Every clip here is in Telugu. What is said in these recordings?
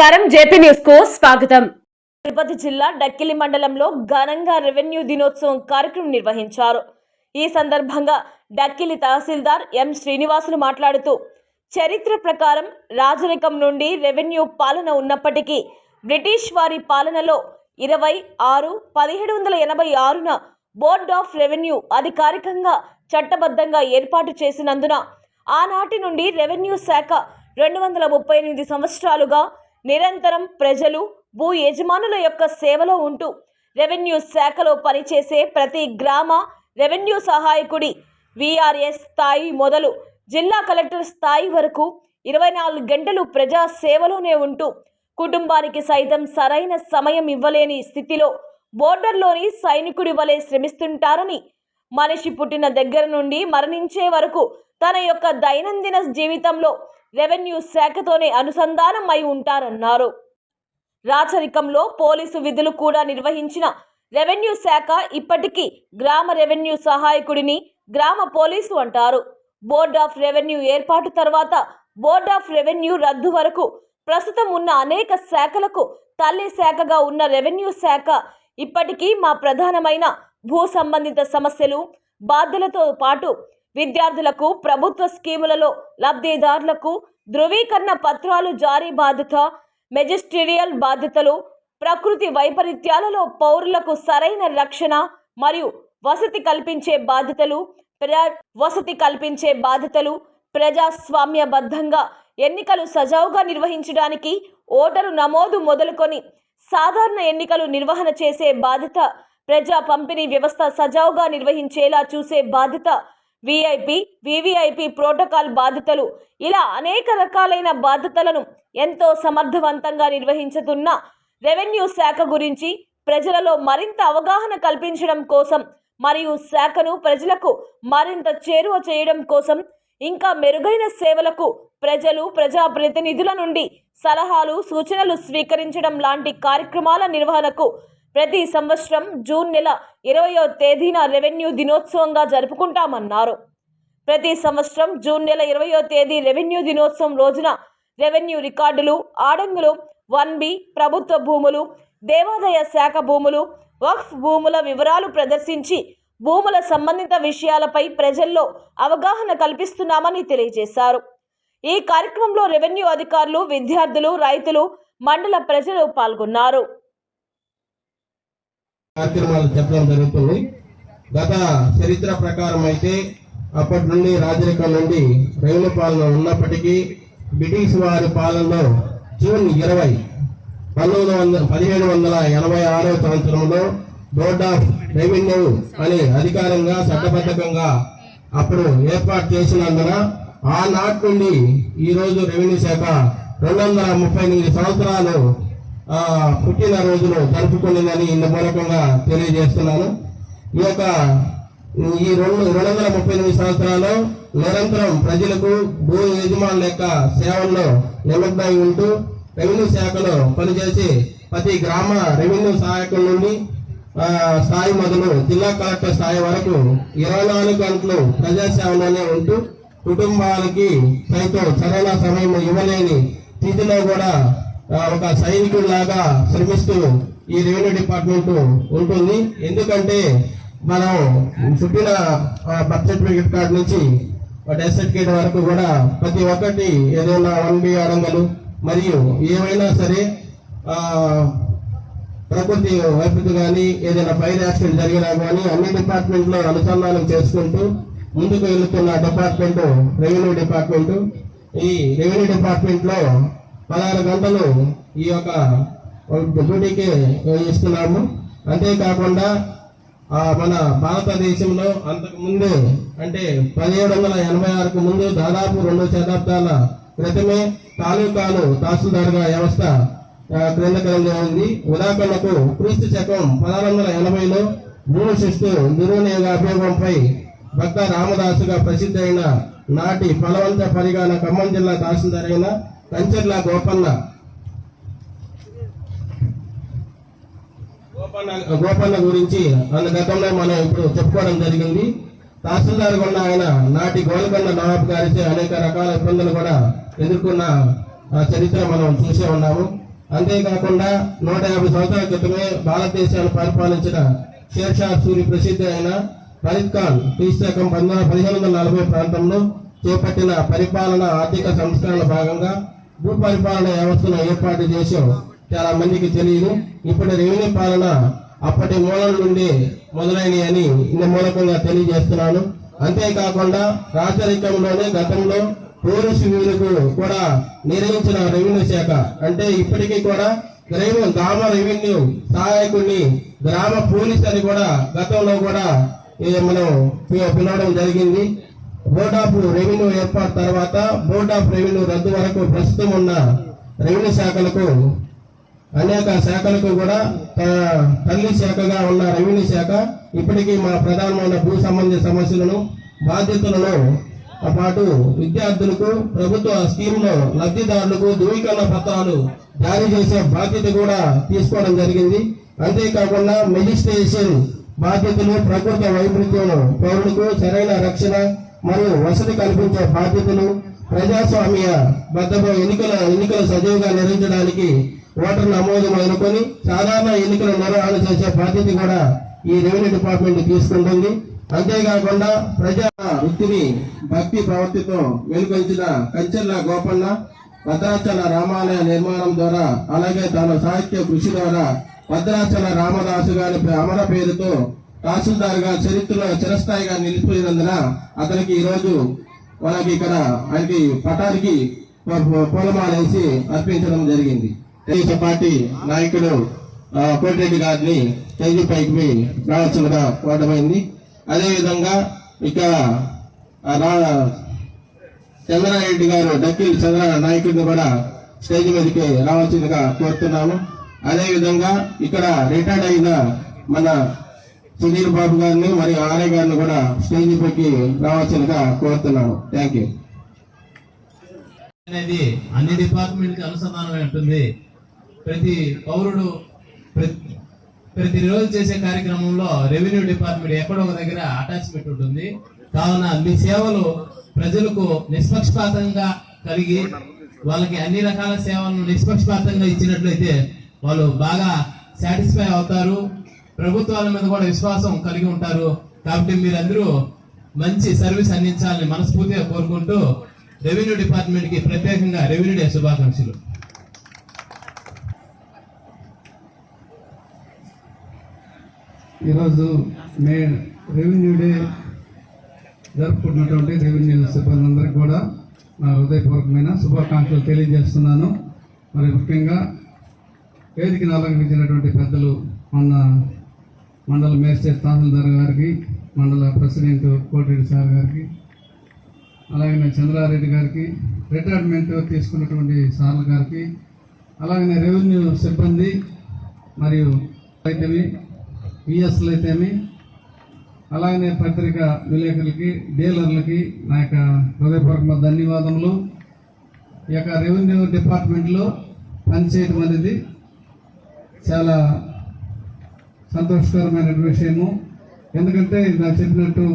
నమస్కారం. జేపీ న్యూస్కు స్వాగతం. తిరుపతి జిల్లా డక్కిలి మండలంలో ఘనంగా రెవెన్యూ దినోత్సవం కార్యక్రమం నిర్వహించారు. ఈ సందర్భంగా డక్కిలి తహసీల్దార్ ఎం శ్రీనివాసులు మాట్లాడుతూ చరిత్ర ప్రకారం రాజరికం నుండి రెవెన్యూ పాలన ఉన్నప్పటికీ బ్రిటిష్ వారి పాలనలో ఇరవై ఆరు పదిహేడు వందల ఎనభై ఆరున బోర్డ్ ఆఫ్ రెవెన్యూ అధికారికంగా చట్టబద్ధంగా ఏర్పాటు చేసినందున ఆనాటి నుండి రెవెన్యూ శాఖ రెండు వందల ముప్పై ఎనిమిది సంవత్సరాలుగా నిరంతరం ప్రజలు భూ యజమానుల యొక్క సేవలో ఉంటూ రెవెన్యూ శాఖలో పనిచేసే ప్రతి గ్రామ రెవెన్యూ సహాయకుడి విఆర్ఎస్ స్థాయి మొదలు జిల్లా కలెక్టర్ స్థాయి వరకు ఇరవై నాలుగు గంటలు ప్రజా సేవలోనే ఉంటూ కుటుంబానికి సైతం సరైన సమయం ఇవ్వలేని స్థితిలో బోర్డర్లోని సైనికుడి వలె శ్రమిస్తుంటారని మనిషి పుట్టిన దగ్గర నుండి మరణించే వరకు తన యొక్క దైనందిన జీవితంలో రెవెన్యూ శాఖతోనే అనుసంధానం అయి ఉంటారన్నారు. రాచరికంలో పోలీసు విధులు కూడా నిర్వహించిన రెవెన్యూ శాఖ ఇప్పటికీ గ్రామ రెవెన్యూ సహాయకుడిని గ్రామ పోలీసు అంటారు. బోర్డ్ ఆఫ్ రెవెన్యూ ఏర్పాటు తర్వాత బోర్డ్ ఆఫ్ రెవెన్యూ రద్దు వరకు ప్రస్తుతం ఉన్న అనేక శాఖలకు తల్లి శాఖగా ఉన్న రెవెన్యూ శాఖ ఇప్పటికీ మా ప్రధానమైన భూ సంబంధిత సమస్యలు బాధ్యతలతో పాటు విద్యార్థులకు ప్రభుత్వ స్కీములలో లబ్ధిదారులకు ధృవీకరణ పత్రాలు జారీ బాధ్యత మెజిస్టీరియల్ బాధ్యతలు ప్రకృతి వైపరీత్యాలలో పౌరులకు సరైన రక్షణ మరియు వసతి కల్పించే బాధ్యతలు ప్రజా వసతి కల్పించే బాధ్యతలు ప్రజాస్వామ్యబద్ధంగా ఎన్నికలు సజావుగా నిర్వహించడానికి ఓటరు నమోదు మొదలుకొని సాధారణ ఎన్నికలు నిర్వహణ చేసే బాధ్యత ప్రజా పంపిణీ వ్యవస్థ సజావుగా నిర్వహించేలా చూసే బాధ్యత విఐపి వివిఐపి ప్రోటోకాల్ బాధ్యతలు. ఇలా అనేక రకాలైన బాధ్యతలను ఎంతో సమర్థవంతంగా నిర్వహించుతున్న రెవెన్యూ శాఖ గురించి ప్రజలలో మరింత అవగాహన కల్పించడం కోసం మరియు శాఖను ప్రజలకు మరింత చేరువ చేయడం కోసం ఇంకా మెరుగైన సేవలకు ప్రజలు ప్రజాప్రతినిధుల నుండి సలహాలు సూచనలు స్వీకరించడం లాంటి కార్యక్రమాల నిర్వహణకు ప్రతి సంవత్సరం జూన్ నెల ఇరవయో తేదీన రెవెన్యూ దినోత్సవంగా జరుపుకుంటామన్నారు. ప్రతి సంవత్సరం జూన్ నెల ఇరవయో తేదీ రెవెన్యూ దినోత్సవం రోజున రెవెన్యూ రికార్డులు ఆడంగులు వన్ బి ప్రభుత్వ భూములు దేవాదాయ శాఖ భూములు వక్ఫ్ భూముల వివరాలు ప్రదర్శించి భూముల సంబంధిత విషయాలపై ప్రజల్లో అవగాహన కల్పిస్తున్నామని తెలియజేశారు. ఈ కార్యక్రమంలో రెవెన్యూ అధికారులు విద్యార్థులు రైతులు మండల ప్రజలు పాల్గొన్నారు. కార్యక్రమాలు చెప్పడం జరుగుతుంది. గత చరిత్ర ప్రకారం అయితే అప్పటి నుండి రాజరికం నుండి రెవెన్యూ పాలన ఉన్నప్పటికీ బ్రిటిష్ వారి పాలనలో జూన్ ఇరవై పంతొమ్మిది వందల పదిహేడు వందల ఎనభై ఆరో సంవత్సరంలో బోర్డ్ ఆఫ్ రెవెన్యూ అని అధికారంగా చట్టబద్ధకంగా అప్పుడు ఏర్పాటు చేసినందున ఆనాటి నుండి ఈ రోజు రెవెన్యూ శాఖ రెండు వందల ముప్పై ఎనిమిది సంవత్సరాలు పుట్టిన రోజును జరుపుకునేదని ఇందు మూలకంగా తెలియజేస్తున్నాను. ఈ యొక్క ఈ రెండు రెండు వందల ముప్పై ఎనిమిది సంవత్సరాలు నిరంతరం ప్రజలకు భూ యజమానుల యొక్క సేవల్లో నిమగ్నమై ఉంటూ రెవెన్యూ శాఖలో పనిచేసి ప్రతి గ్రామ రెవెన్యూ సహాయకుల నుండి స్థాయి మొదలు జిల్లా కలెక్టర్ స్థాయి వరకు ఇరవై నాలుగు గంటలు ప్రజాసేవలోనే ఉంటూ కుటుంబాలకి సైతం సరైన సమయం ఇవ్వలేని స్థితిలో కూడా ఒక సైనికుడిలాగా శ్రమిస్తూ ఈ రెవెన్యూ డిపార్ట్మెంట్ ఉంటుంది. ఎందుకంటే మనం పుట్టిన బర్త్ సర్టిఫికేట్ కార్డు నుంచి డెత్ సర్టిఫికేట్ వరకు కూడా ప్రతి ఒక్కటి ఏదైనా వన్ బి అడంగలు మరియు ఏమైనా సరే ప్రకృతి వైపు కానీ ఏదైనా ఫైర్ యాక్సిడెంట్ జరిగినా కానీ అన్ని డిపార్ట్మెంట్లో అనుసంధానం చేసుకుంటూ ముందుకు వెళుతున్న డిపార్ట్మెంట్ రెవెన్యూ డిపార్ట్మెంట్. ఈ రెవెన్యూ డిపార్ట్మెంట్లో పదహారు గంటలు ఈ యొక్క డ్యూటీకి ఇస్తున్నాము అంతేకాకుండా మన భారతదేశంలో అంతకు ముందు అంటే పదిహేడు వందల ఎనభై ఆరుకు ముందు దాదాపు రెండు శతాబ్దాల క్రితమే తాలూకాలు తహసీల్దారుగా వ్యవస్థ ఆ, క్రిందకరంగా ఉంది ఉదాహరణకు క్రీస్తు శకం పదహారు వందల ఎనభైలో భూమి శిస్తు దుర్వినియోగ అభియోగంపై భక్త రామదాసుగా ప్రసిద్ధి అయిన నాటి ఫలవంత పరిగాన ఖమ్మం జిల్లా తహసీల్దార్ అయిన కంచెర్ల గోపన్న. గోపన్న గోపన్న గురించి అన్న గతంలో మనం ఇప్పుడు చెప్పుకోవడం జరిగింది. తహసీల్దార్ ఉన్న ఆయన నాటి గోల్కొండ నవాబ్ గారిచే అనేక రకాల ఇబ్బందులు కూడా ఎదుర్కొన్న చరిత్ర మనం చూసే ఉన్నాము. అంతేకాకుండా నూట యాభై సంవత్సరాల క్రితమే భారతదేశాన్ని పరిపాలించిన షేర్షా సూరి ప్రసిద్ధి అయిన ఫరీద్ ఖాన్ క్రీస్తకం పదిహేను వందల నలభై ప్రాంతంలో చేపట్టిన పరిపాలన ఆర్థిక సంస్కరణల భాగంగా భూపరిపాలన వ్యవస్థను ఏర్పాటు చేసాం చాలా మందికి తెలియదు. ఇప్పుడు రెవెన్యూ పాలన అప్పటి మూలం నుండి మొదలైనవి అని ఇంత మూలకంగా తెలియజేస్తున్నాను. అంతేకాకుండా రాచరికంలోనే గతంలో టూరిస్ట్ వీరుకు కూడా నిర్వహించిన రెవెన్యూ శాఖ. అంటే ఇప్పటికీ కూడా గ్రామ గ్రామ రెవెన్యూ సహాయకుడిని గ్రామ పోలీస్ అని కూడా గతంలో కూడా మనం పిలవడం జరిగింది. బోర్డ్ ఆఫ్ రెవెన్యూ ఏర్పాటు తర్వాత బోర్డ్ ఆఫ్ రెవెన్యూ రద్దు వరకు ప్రస్తుతం ఉన్న రెవెన్యూ శాఖలకు అనేక శాఖలకు కూడా తల్లి శాఖగా ఉన్న రెవెన్యూ శాఖ ఇప్పటికీ మా ప్రధానమైన భూ సంబంధిత సమస్యలను బాధ్యతలను పాటు విద్యార్థులకు ప్రభుత్వ స్కీమ్లో లబ్ధిదారులకు ధృవీకరణ పత్రాలు జారీ చేసే బాధ్యత కూడా తీసుకోవడం జరిగింది. అంతేకాకుండా మెజిస్ట్రేషన్ బాధ్యతలు ప్రకృతి వైపరీత్యం పౌరులకు సరైన రక్షణ మరియు వసతి కల్పించే బాధ్యతలు ప్రజాస్వామ్య బద్దలో ఎన్నికల ఎన్నికలు సజీవంగా నిర్వహించడానికి ఓటర్ నమోదు మొదలుకొని సాధారణ ఎన్నికల నిర్వహణ చేసే బాధ్యత కూడా ఈ రెవెన్యూ డిపార్ట్మెంట్ తీసుకుంటుంది. అంతేకాకుండా ప్రజా వృత్తిని భక్తి ప్రవర్తితో వెలుగొంచిన కంచెర్ల గోపన్న భద్రాచల రామాలయ నిర్మాణం ద్వారా అలాగే తన సాహిత్య కృషి ద్వారా భద్రాచల రామదాసు గారి అమర పేరుతో తహసీల్దార్గా చరిత్రలో చిరస్థాయిగా నిలిచిపోయినందున అతనికి ఈరోజు మనకి ఇక్కడ ఆయనకి పటానికి పూలమాలేసి అర్పించడం జరిగింది. తెలుగుదేశం పార్టీ నాయకుడు కోటిరెడ్డి గారిని స్టేజీ పైకి రావాల్సిందిగా కోరడమైంది. అదేవిధంగా ఇక్కడ చంద్రారెడ్డి గారు డక్కిల్ చంద్ర నాయకుడిని కూడా స్టేజ్ మీదకి రావాల్సిందిగా కోరుతున్నాము. అదేవిధంగా ఇక్కడ రిటైర్డ్ అయిన మన సుధీర్ బాబు గారిని మరియు ఆర్య గారిని కూడా స్టేజ్ పైకి రావాల్సిందిగా కోరుతున్నాను థ్యాంక్ యూ అనేది అన్ని డిపార్ట్మెంట్ అనుసంధానమై ఉంటుంది. ప్రతి పౌరుడు ప్రతి ప్రతిరోజు చేసే కార్యక్రమంలో రెవెన్యూ డిపార్ట్మెంట్ ఎక్కడో ఒక దగ్గర అటాచ్మెంట్ ఉంటుంది. కావున మీ సేవలు ప్రజలకు నిష్పక్షపాతంగా కలిగి వాళ్ళకి అన్ని రకాల సేవలను నిష్పక్షపాతంగా ఇచ్చినట్లయితే వాళ్ళు బాగా సాటిస్ఫై అవుతారు. ప్రభుత్వాల మీద కూడా విశ్వాసం కలిగి ఉంటారు. కాబట్టి మీరందరూ మంచి సర్వీస్ అందించాలని మనస్ఫూర్తిగా కోరుకుంటూ రెవెన్యూ డిపార్ట్మెంట్కి ప్రత్యేకంగా రెవెన్యూ డే శుభాకాంక్షలు. ఈరోజు మే రెవెన్యూ డే జరుపుకుంటున్నటువంటి రెవెన్యూ సిబ్బంది కూడా నా హృదయపూర్వకమైన శుభాకాంక్షలు తెలియజేస్తున్నాను. మరి ముఖ్యంగా వేదికను అలంకరించినటువంటి పెద్దలు మన మండల మేజిస్ట్రేట్ తహసీల్దార్ గారికి మండల ప్రెసిడెంట్ కోటిరెడ్డి సార్ గారికి అలాగే చంద్రారెడ్డి గారికి రిటైర్మెంట్ తీసుకున్నటువంటి సార్ల గారికి అలాగే రెవెన్యూ సిబ్బంది మరియు అయితేమి విఎస్లు అయితేమి అలాగనే పత్రిక విలేకరులకి డీలర్లకి నా యొక్క హృదయపూర్వక ధన్యవాదములు. ఈ యొక్క రెవెన్యూ డిపార్ట్మెంట్లో పనిచేయడం అనేది చాలా సంతోషకరమైన విషయము. ఎందుకంటే ఇలా చెప్పినట్టు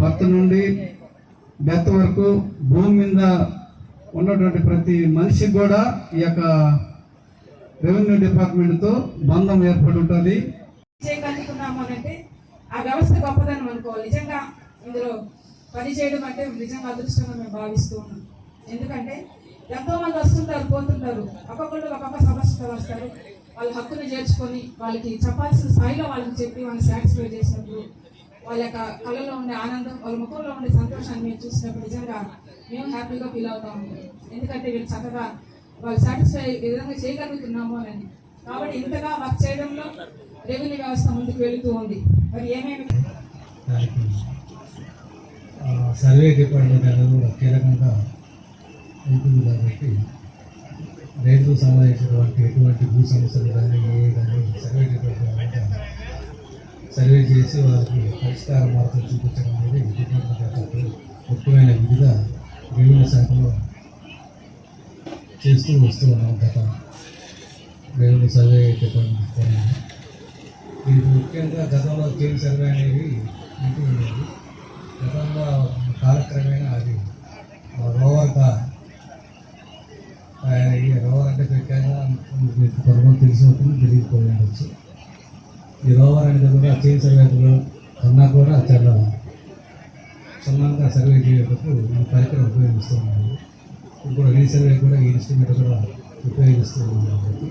భర్త నుండి డెత్ వరకు భూమి మీద ఉన్నటువంటి ప్రతి మనిషికి కూడా ఈ యొక్క రెవెన్యూ డిపార్ట్మెంట్తో బంధం ఏర్పడి ఉంటుంది. చేయగలుగుతున్నాము అంటే ఆ వ్యవస్థ గొప్పదని అనుకోవాలి. నిజంగా ఇందులో పని చేయడం అంటే నిజంగా అదృష్టంగా మేము భావిస్తూ ఉన్నాం. ఎందుకంటే ఎంతో మంది వస్తుంటారు పోతుంటారు. ఒక్కొక్కళ్ళు ఒక్కొక్క సమస్యతో వస్తారు. వాళ్ళ హక్కును చేర్చుకొని వాళ్ళకి చెప్పాల్సిన స్థాయిలో వాళ్ళకి చెప్పి వాళ్ళని సాటిస్ఫై చేసినప్పుడు వాళ్ళ యొక్క కళలో ఉండే ఆనందం వాళ్ళ ముఖంలో ఉండే సంతోషాన్ని మేము చూసినప్పుడు నిజంగా మేము హ్యాపీగా ఫీల్ అవుతా. ఉంటాం ఎందుకంటే వీళ్ళు చక్కగా వాళ్ళు సాటిస్ఫై విధంగా చేయగలుగుతున్నాము అని. కాబట్టి ఇంతగా వర్క్ చేయడంలో రెవెన్యూ వ్యవస్థ ముందుకు వెళుతూ ఉంది. మరి ఏమేమి? సర్వే డిపార్ట్మెంట్ అనేది కూడా కీలకంగా ఉంటుంది కాబట్టి రైతు సంబంధించినటువంటి ఎటువంటి భూ సమస్యలు కానీ ఏ కానీ సర్వే డిపార్ట్మెంట్ సర్వే చేసి వారికి పరిష్కార మార్గం చూపించడం అనేది డిపార్ట్మెంట్ ముఖ్యమైన విధిగా రెవెన్యూ శాఖలో చేస్తూ వస్తూ ఉన్నాం గత రెవెన్యూ సర్వే డిపార్ట్మెంట్ ఇది ముఖ్యంగా గతంలో ఫీల్డ్ సర్వే అనేది ఇంటి ఉండేది. గతంలో కాలక్రమేణా అది ఓవర్గా ఆయన ఈ రోవర్ అంటే ప్రత్యేకంగా మీకు కొంతమంది తెలిసి తెలియకపోయి ఉండొచ్చు. ఈ రోవర్ అనేది కూడా చైన్ సర్వేలో కన్నా కూడా చాలా క్షుణ్ణంగా సర్వే చేయటకు ఈ పరికరం ఉపయోగిస్తూ ఉన్నాము ఇప్పుడు రీసర్వే కూడా ఈ ఇన్స్ట్రుమెంట్ కూడా ఉపయోగిస్తూ ఉన్నారు కాబట్టి